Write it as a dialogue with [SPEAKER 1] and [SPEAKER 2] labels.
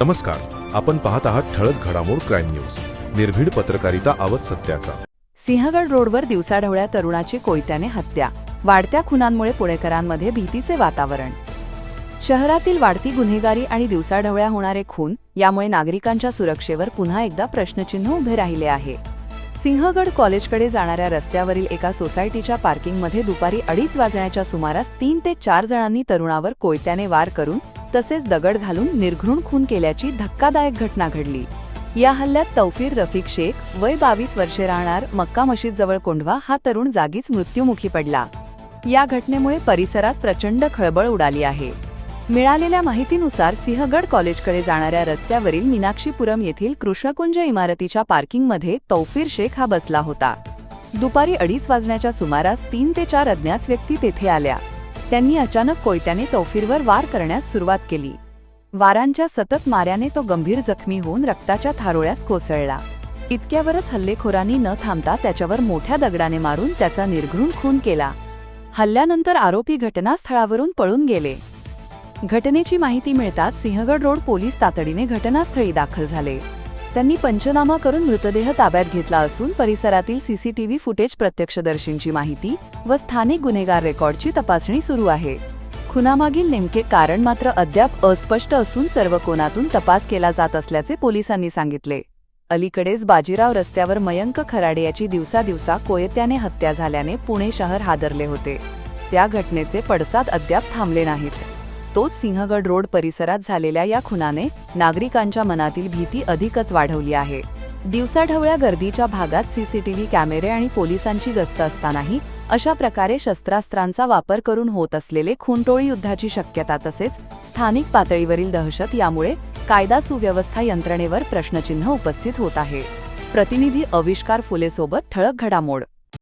[SPEAKER 1] नमस्कार आपण पाहत आहात ठळक घडामोड क्राईम न्यूज. निर्भीड पत्रकारिता आवत सत्याचा.
[SPEAKER 2] सिंहगड रोडवर दिवसाढवळ्या तरुणाची कोयत्याने हत्या. वाढत्या खुनांमुळे पुणेकरांमध्ये भीतीचे वातावरण. शहरातील वाढती गुन्हेगारी आणि दिवसाढवळ्या होणारे खून यामुळे नागरिकांच्या सुरक्षेवर पुन्हा एकदा प्रश्नचिन्ह उभे राहिले आहे. सिंहगड कॉलेजकडे जाणाऱ्या रस्त्यावरील एका सोसायटीच्या पार्किंगमध्ये दुपारी अडीच वाजण्याच्या सुमारास तीन ते चार जणांनी तरुणावर कोयत्याने वार करून तसेच दगड घालून निर्घृण खून केल्याची धक्कादायक घटना घडली. या हल्ल्यात तौफीर रफिक शेख वय बावीस वर्षे राहणार मक्का मशीद जवळ कोंढवा हा तरुण जागीच मृत्युमुखी पडला. या घटनेमुळे परिसरात प्रचंड खळबळ उडाली आहे. मिळालेल्या माहितीनुसार सिंहगड कॉलेजकडे जाणाऱ्या रस्त्यावरील मीनाक्षीपुरम येथील कृष्णकुंज इमारतीच्या पार्किंगमध्ये तौफीर शेख हा बसला होता. दुपारी अडीच वाजण्याच्या सुमारास तीन ते चार अज्ञात व्यक्ती तेथे आल्या. त्यांनी अचानक कोयत्याने तौफीरवर वार करण्यास सुरुवात केली. वारांच्या सतत माऱ्याने तो गंभीर जखमी होऊन रक्ताच्या थारोळ्यात कोसळला. इतक्यावरच हल्लेखोरांनी न थांबता त्याच्यावर मोठ्या दगडाने मारून त्याचा निर्घृण खून केला. हल्ल्यानंतर आरोपी घटनास्थळावरून पळून गेले. घटनेची माहिती मिळताच सिंहगड रोड पोलीस तातडीने घटनास्थळी दाखल झाले. त्यांनी पंचनामा करून मृतदेह ताब्यात घेतला असून परिसरातील सीसीटीव्ही फुटेज प्रत्यक्षदर्शींची माहिती व स्थानिक गुन्हेगार रेकॉर्डची तपासणी सुरू आहे. खुनामागील नेमके कारण मात्र अद्याप अस्पष्ट असून सर्व कोनातून तपास केला जात असल्याचे पोलिसांनी सांगितले. अलीकडेच बाजीराव रस्त्यावर मयंक खराडे याची दिवसादिवसा कोयत्याने हत्या झाल्याने पुणे शहर हादरले होते. त्या घटनेचे पडसाद अद्याप थांबले नाहीत. तोच सिंहगड रोड परिसरात झालेल्या या खुनाने नागरिकांच्या मनातील भीती अधिकच वाढवली आहे. दिवसाढवळ्या गर्दीच्या भागात सीसीटीव्ही कॅमेरे आणि पोलिसांची गस्त असतानाही अशा प्रकारे शस्त्रास्त्रांचा वापर करून होत असलेले खुंटोळी युद्धाची शक्यता तसेच स्थानिक पातळीवरील दहशत यामुळे कायदा सुव्यवस्था यंत्रणेवर प्रश्नचिन्ह उपस्थित होत आहे. प्रतिनिधी अविष्कार फुलेसोबत ठळक घडामोड.